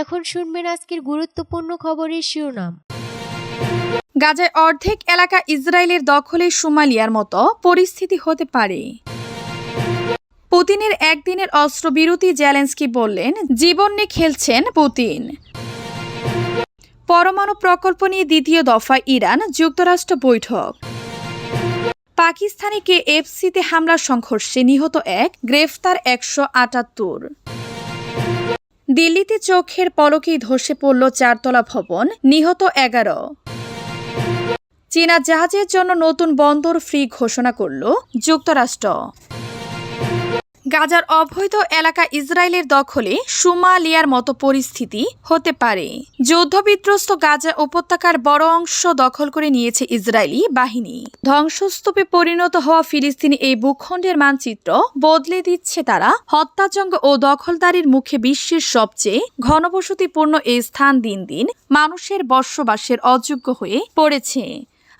এখন শুনবেন আজকের গুরুত্বপূর্ণ খবরের শিরোনাম। গাজায় অর্ধেক এলাকা ইসরায়েলের দখলে সোমালিয়ার মতো পরিস্থিতি হতে পারে। পুতিনের একদিনের অস্ত্রবিরতি জেলেন্সকি বললেন, জীবন নিয়ে খেলছেন পুতিন। পরমাণু প্রকল্প নিয়ে দ্বিতীয় দফায় ইরান যুক্তরাষ্ট্র বৈঠক। পাকিস্তানে কে এফসিতে হামলা সংঘর্ষে নিহত এক, গ্রেফতার একশো আটাত্তর। দিল্লিতে চোখের পলকেই ধসে পড়ল চারতলা ভবন, নিহত এগারো। চীনা জাহাজের জন্য নতুন বন্দর ফ্রি ঘোষণা করল যুক্তরাষ্ট্র। গাজার অবৈধ এলাকা ইসরায়েলের দখলে সুমালিয়ার মতো পরিস্থিতি হতে পারে। যুদ্ধবিধ্বস্ত গাজা উপত্যকার বড় অংশ দখল করে নিয়েছে ইসরায়েলি বাহিনী। ধ্বংসস্তূপে পরিণত হওয়া ফিলিস্তিনি এই ভূখণ্ডের মানচিত্র বদলে দিচ্ছে তারা। হত্যাযজ্ঞ ও দখলদারির মুখে বিশ্বের সবচেয়ে ঘনবসতিপূর্ণ এই স্থান দিন দিন মানুষের বসবাসের অযোগ্য হয়ে পড়েছে।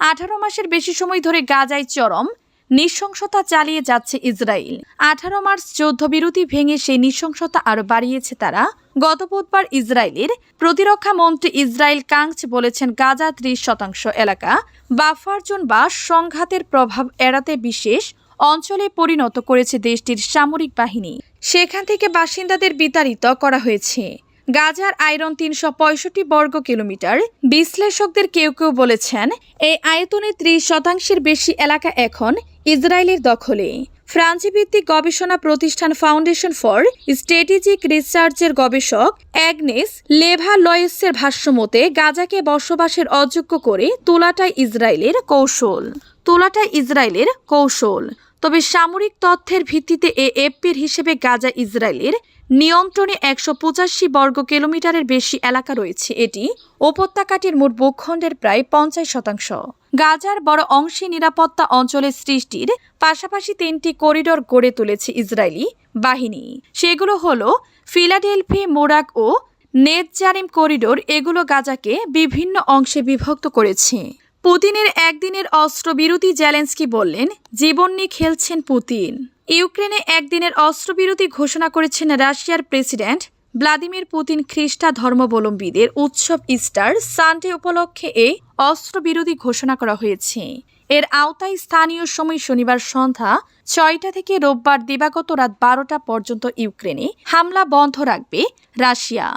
আঠারো মাসের বেশি সময় ধরে গাজায় চরম নৃশংসতা চালিয়ে যাচ্ছে ইসরায়েল। আঠারো মার্চ যুদ্ধবিরতি ভেঙে সেই নৃশংসতা আরও বাড়িয়েছে তারা। গত বুধবার ইসরায়েলের প্রতিরক্ষা মন্ত্রী ইসরায়েল কাংচ বলেছেন, গাজা ত্রিশ শতাংশ এলাকা বাফার জোন বা সংঘাতের প্রভাব এড়াতে বিশেষ অঞ্চলে পরিণত করেছে দেশটির সামরিক বাহিনী। সেখান থেকে বাসিন্দাদের বিতাড়িত করা হয়েছে। গাজার আয়রন তিনশো পঁয়ষট্টি বর্গ কিলোমিটার। বিশ্লেষকদের কেউ কেউ বলেছেন, এই আয়তনে ত্রিশ শতাংশের বেশি এলাকা এখন ইসরায়েলের দখলে। ফ্রান্সি ভিত্তিক গবেষণা প্রতিষ্ঠান ফাউন্ডেশন ফর স্ট্র্যাটেজিক রিসার্চের গবেষক অ্যাগনেস লেভা লয়েসের ভাষ্যমতে, গাজাকে বসবাসের অযোগ্য করে তোলাটাই ইসরায়েলের কৌশল। তোলাটাই ইসরায়েলের কৌশল। তবে সামরিক তথ্যের ভিত্তিতে এ এপির হিসেবে গাজা ইসরায়েলের নিয়ন্ত্রণে একশো পঁচাশি বর্গ কিলোমিটারের বেশি এলাকা রয়েছে। এটি উপত্যকাটির মোট ভূখণ্ডের প্রায় পঞ্চাশ শতাংশ। গাজার বড় অংশে নিরাপত্তা অঞ্চলের সৃষ্টির পাশাপাশি তিনটি করিডোর গড়ে তুলেছে ইসরায়েলি বাহিনী। সেগুলো হল ফিলাডেলফি, মোরাক ও নেতজারিম করিডোর। এগুলো গাজাকে বিভিন্ন অংশে বিভক্ত করেছে। পুতিনের একদিনের অস্ত্রবিরতি জেলেন্সকি বললেন, জীবন নিয়ে খেলছেন পুতিন। ইউক্রেনে একদিনের অস্ত্রবিরতি ঘোষণা করেছেন রাশিয়ার প্রেসিডেন্ট ভ্লাদিমির পুতিন খ্রিস্টা ধর্মাবলম্বীদের উৎসব ইস্টার সানডে উপলক্ষে এই অস্ত্রবিরতি ঘোষণা করা হয়েছে। এর আওতায় স্থানীয় সময় শনিবার সন্ধ্যা ছয়টা থেকে রোববার দিবাগত রাত বারোটা পর্যন্ত ইউক্রেনে হামলা বন্ধ রাখবে রাশিয়া।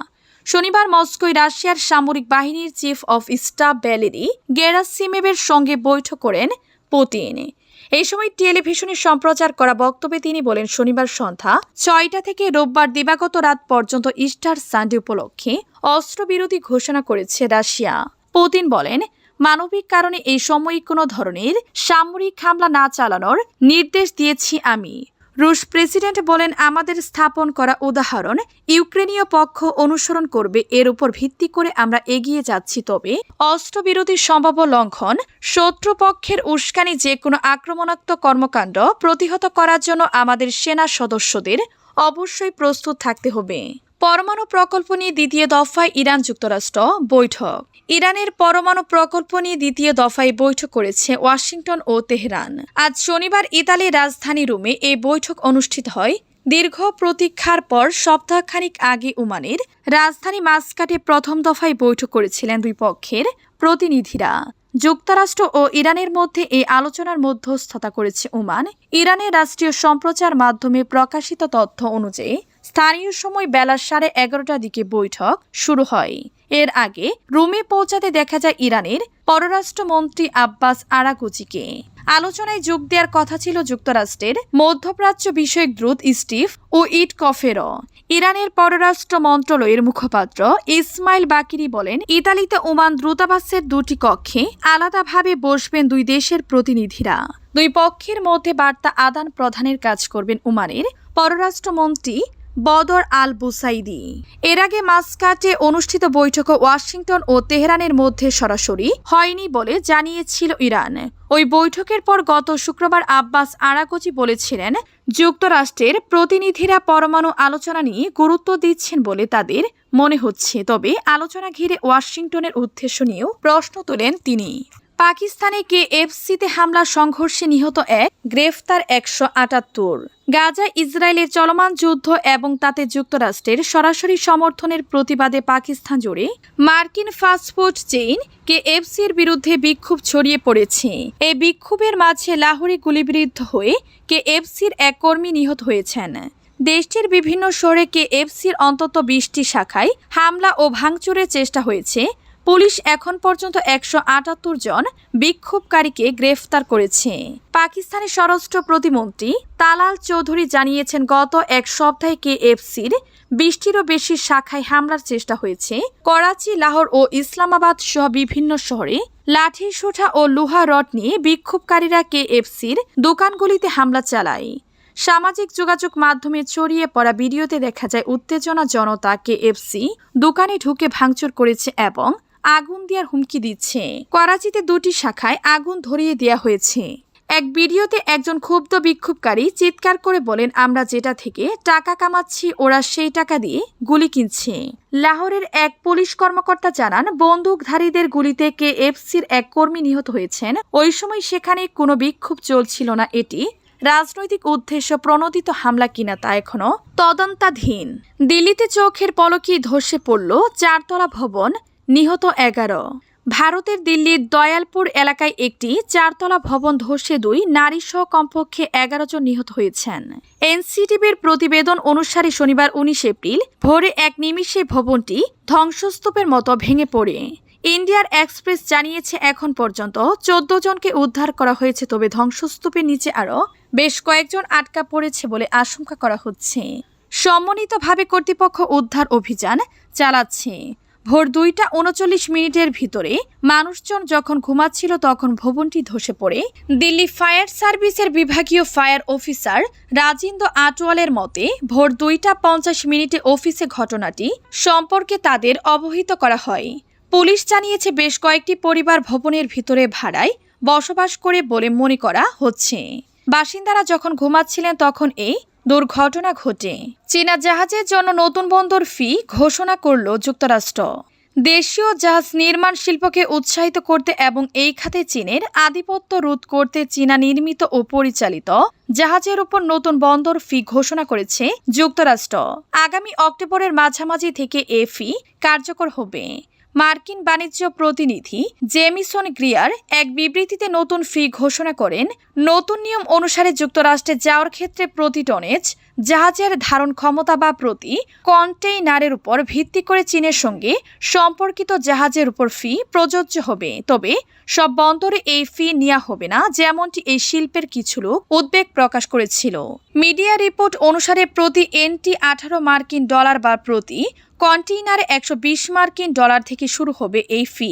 শনিবার মস্কোয় রাশিয়ার সামরিক বাহিনীর চিফ অফ স্টাফ ব্যালেরি গেরাসিমেভের সঙ্গে বৈঠক করেন পুতিন। এই সময় টেলিভিশনে সম্প্রচার করা বক্তব্যে তিনি বলেন, শনিবার সন্ধ্যা ছয়টা থেকে রোববার দিবাগত রাত পর্যন্ত ইস্টার সানডে উপলক্ষে অস্ত্রবিরতি ঘোষণা করেছে রাশিয়া। পুতিন বলেন, মানবিক কারণে এই সময় কোনো ধরনের সামরিক হামলা না চালানোর নির্দেশ দিয়েছি আমি। রুশ প্রেসিডেন্ট বলেন, আমাদের স্থাপন করা উদাহরণ ইউক্রেনীয় পক্ষ অনুসরণ করবে, এর উপর ভিত্তি করে আমরা এগিয়ে যাচ্ছি। তবে অস্ত্রবিরতির সম্ভাব্য লঙ্ঘন শত্রুপক্ষের উস্কানি যে কোনো আক্রমণাত্মক কর্মকাণ্ড প্রতিহত করার জন্য আমাদের সেনা সদস্যদের অবশ্যই প্রস্তুত থাকতে হবে। পরমাণু প্রকল্প নিয়ে দ্বিতীয় দফায় ইরান যুক্তরাষ্ট্র বৈঠক। ইরানের পরমাণু প্রকল্প নিয়ে দ্বিতীয় দফায় বৈঠক করেছে ওয়াশিংটন ও তেহরান। আজ শনিবার ইতালির রাজধানী রোমে এই বৈঠক অনুষ্ঠিত হয়। দীর্ঘ প্রতীক্ষার পর সপ্তাহখানিক আগে ওমানের রাজধানী মাসকাটে প্রথম দফায় বৈঠক করেছিলেন দুই পক্ষের প্রতিনিধিরা। যুক্তরাষ্ট্র ও ইরানের মধ্যে এই আলোচনার মধ্যস্থতা করেছে ওমান। ইরানের রাষ্ট্রীয় সম্প্রচার মাধ্যমে প্রকাশিত তথ্য অনুযায়ী স্থানীয় সময় বেলা সাড়ে এগারোটার দিকে বৈঠক শুরু হয়। এর আগে রোমে পৌঁছাতে দেখা যায় ইরানের পররাষ্ট্রমন্ত্রী আব্বাস আরাকুচিকে আলোচনায় যোগ দেওয়ার কথা ছিল যুক্তরাষ্ট্রের মধ্যপ্রাচ্য বিষয়ক দ্রুত স্টিভ ও ইট কফেরও ইরানের পররাষ্ট্র মন্ত্রণালয়ের মুখপাত্র ইসমাইল বাকিরি বলেন, ইতালিতে ওমান দ্রুতাবাসের দুটি কক্ষে আলাদাভাবে বসবেন দুই দেশের প্রতিনিধিরা। দুই পক্ষের মধ্যে বার্তা আদান প্রদানের কাজ করবেন ওমানের পররাষ্ট্রমন্ত্রী বদর আল বুসাইদি এর আগে মাস্কাটে অনুষ্ঠিত বৈঠক ওয়াশিংটন ও তেহরানের মধ্যে সরাসরি হয়নি বলে জানিয়েছিল ইরান। ওই বৈঠকের পর গত শুক্রবার আব্বাস আরাকোচি বলেছিলেন, যুক্তরাষ্ট্রের প্রতিনিধিরা পরমাণু আলোচনা নিয়ে গুরুত্ব দিচ্ছেন বলে তাদের মনে হচ্ছে। তবে আলোচনা ঘিরে ওয়াশিংটনের উদ্দেশ্য নিয়েও প্রশ্ন তোলেন তিনি। পাকিস্তানে কেএফসিতে হামলা সংঘর্ষে নিহত এক, গ্রেফতার একশো আটাত্তর। গাজা ইসরায়েলের চলমান যুদ্ধ এবং তাতে যুক্তরাষ্ট্রের সরাসরি সমর্থনের প্রতিবাদে পাকিস্তান জুড়ে মার্কিন ফাস্টফুড চেইন কেএফসির বিরুদ্ধে বিক্ষোভ ছড়িয়ে পড়েছে। এই বিক্ষোভের মাঝে লাহোরে গুলিবিদ্ধ হয়ে কেএফসির এক কর্মী নিহত হয়েছেন। দেশটির বিভিন্ন শহরে কেএফসির অন্তত বিশটি শাখায় হামলা ও ভাঙচুরের চেষ্টা হয়েছে। পুলিশ এখন পর্যন্ত একশো আটাত্তর জন বিক্ষোভকারীকে গ্রেফতার করেছে। পাকিস্তানের স্বরাষ্ট্র প্রতিমন্ত্রী তালাল চৌধুরী জানিয়েছেন, গত এক সপ্তাহে কেএফসির বিশটিরও বেশি শাখায় হামলার চেষ্টা হয়েছে। করাচি, লাহোর ও ইসলামাবাদ সহ বিভিন্ন শহরে লাঠি সোঠা ও লোহা রড নিয়ে বিক্ষোভকারীরা কেএফসির দোকানগুলিতে হামলা চালায়। সামাজিক যোগাযোগ মাধ্যমে ছড়িয়ে পড়া ভিডিওতে দেখা যায় উত্তেজনা জনতা কেএফসি দোকানে ঢুকে ভাঙচুর করেছে এবং আগুন দেওয়ার হুমকি দিচ্ছে। করাচিতে দুটি শাখায় আগুন ধরিয়ে দেওয়া হয়েছে। এক ভিডিওতে একজন ক্ষুব্ধ বিক্ষোভকারী চিৎকার করে বলেন, আমরা যেটা থেকে টাকা কামাচ্ছি, ওরা সেই টাকা দিয়ে গুলি কিনছে। লাহোরের এক পুলিশ কর্মকর্তা জানান, বন্দুকধারীদের গুলিতে কেএফসির এক কর্মী নিহত হয়েছেন। ওই সময় সেখানে কোনো বিক্ষোভ চলছিল না। এটি রাজনৈতিক উদ্দেশ্য প্রণোদিত হামলা কিনা তা এখনও তদন্তাধীন। দিল্লিতে চোখের পলকই ধসে পড়ল চারতলা ভবন। নিহত এগারো। ভারতের দিল্লির দয়ালপুর এলাকায় একটি চারতলা ভবন ধসে দুই নারী সহ কমপক্ষে এগারো জন নিহত হয়েছেন। এনসিটিভির প্রতিবেদন অনুসারে শনিবার উনিশ এপ্রিল ভোরে এক নিমিষে ভবনটি ধ্বংসস্তূপের মতো ভেঙে পড়ে। ইন্ডিয়ার এক্সপ্রেস জানিয়েছে, এখন পর্যন্ত চোদ্দ জনকে উদ্ধার করা হয়েছে, তবে ধ্বংসস্তূপের নিচে আরও বেশ কয়েকজন আটকা পড়েছে বলে আশঙ্কা করা হচ্ছে। সম্মিলিতভাবে কর্তৃপক্ষ উদ্ধার অভিযান চালাচ্ছে। ভোর দুইটা উনচল্লিশ মিনিটের ভিতরে মানুষজন যখন ঘুমাচ্ছিল তখন ভবনটি ধসে পড়ে। দিল্লি ফায়ার সার্ভিসের বিভাগীয় ফায়ার অফিসার রাজেন্দ্র আটোয়ালের মতে, ভোর দুইটা পঞ্চাশ মিনিটে অফিসে ঘটনাটি সম্পর্কে তাদের অবহিত করা হয়। পুলিশ জানিয়েছে, বেশ কয়েকটি পরিবার ভবনের ভিতরে ভাড়ায় বসবাস করে বলে মনে করা হচ্ছে। বাসিন্দারা যখন ঘুমাচ্ছিলেন তখন এই দুর্ঘটনা ঘটে। চীনা জাহাজের জন্য নতুন বন্দর ফি ঘোষণা করল যুক্তরাষ্ট্র। দেশীয় জাহাজ নির্মাণ শিল্পকে উৎসাহিত করতে এবং এই খাতে চীনের আধিপত্য রোধ করতে চীনা নির্মিত ও পরিচালিত জাহাজের উপর নতুন বন্দর ফি ঘোষণা করেছে যুক্তরাষ্ট্র। আগামী অক্টোবরের মাঝামাঝি থেকে এ ফি কার্যকর হবে। মার্কিন বাণিজ্য প্রতিনিধি জেমিসন গ্রিয়ার এক বিবৃতিতে নতুন ফি ঘোষণা করেন, নতুন নিয়ম অনুসারে যুক্তরাষ্ট্রে যাওয়ার ক্ষেত্রে প্রতি টনেজ জাহাজের ধারণ ক্ষমতা বা প্রতি কন্টেইনারের উপর ভিত্তি করে চীনের সঙ্গে সম্পর্কিত জাহাজের উপর ফি প্রযোজ্য হবে। তবে সব বন্দরে এই ফি নেওয়া হবে না, যেমনটি এই শিল্পের কিছু লোক উদ্বেগ প্রকাশ করেছিল। মিডিয়া রিপোর্ট অনুসারে প্রতি এনটি আঠারো মার্কিন ডলার বা প্রতি কন্টেইনারে একশো বিশ মার্কিন ডলার থেকে শুরু হবে এই ফি।